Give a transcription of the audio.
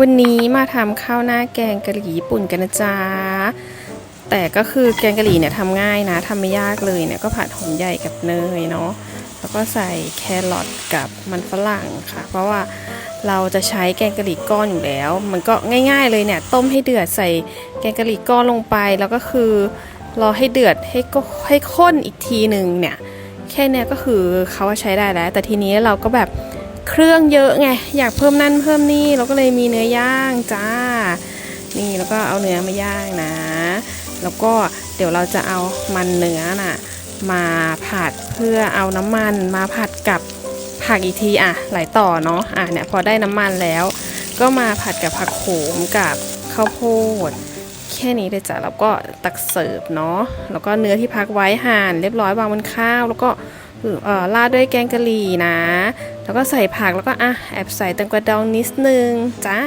วันนี้มาทำข้าวหน้าแกงกะหรี่ญี่ปุ่นกันนะจ๊ะ แต่ก็คือแกงกะหรี่เนี่ยทำง่ายนะทำไม่ยากเลยเนี่ยก็ผัดหอมใหญ่กับเนยเนาะ แล้วก็ใส่แครอทกับมันฝรั่งค่ะ เพราะว่าเราจะใช้แกงกะหรี่ก้อนอยู่แล้ว มันก็ง่าย ๆ เลยเนี่ยต้มให้เดือดใส่แกงกะหรี่ก้อนลงไป แล้วก็คือรอให้เดือดให้ก็ให้ข้นอีกทีหนึ่งเนี่ยแค่เนี้ยก็คือเขาว่าใช้ได้แล้ว แต่ทีนี้เราก็แบบ เครื่องเยอะไงอยากเพิ่มนั่นเพิ่มนี่เราก็เลยมีเนื้อย่างจ้า นี่แล้วก็เอาเนื้อมาย่างนะ แล้วก็เดี๋ยวเราจะเอามันเนื้อน่ะมาผัดเพื่อเอาน้ำมันมาผัดกับผักอีกทีอะหลายต่อเนาะอะเนี่ยพอได้น้ำมันแล้ว ก็มาผัดกับผักโขมกับข้าวโพดแค่นี้เลยจ้ะแล้วก็ตักเสิร์ฟเนาะแล้วก็เนื้อที่พักไว้หั่นเรียบร้อยวางบนข้าวแล้วก็ ราดด้วยแกงกะหรี่นะ แล้วก็ใส่ผักแล้วก็อะแอบใส่แตงกวาดองนิดนึงจ้า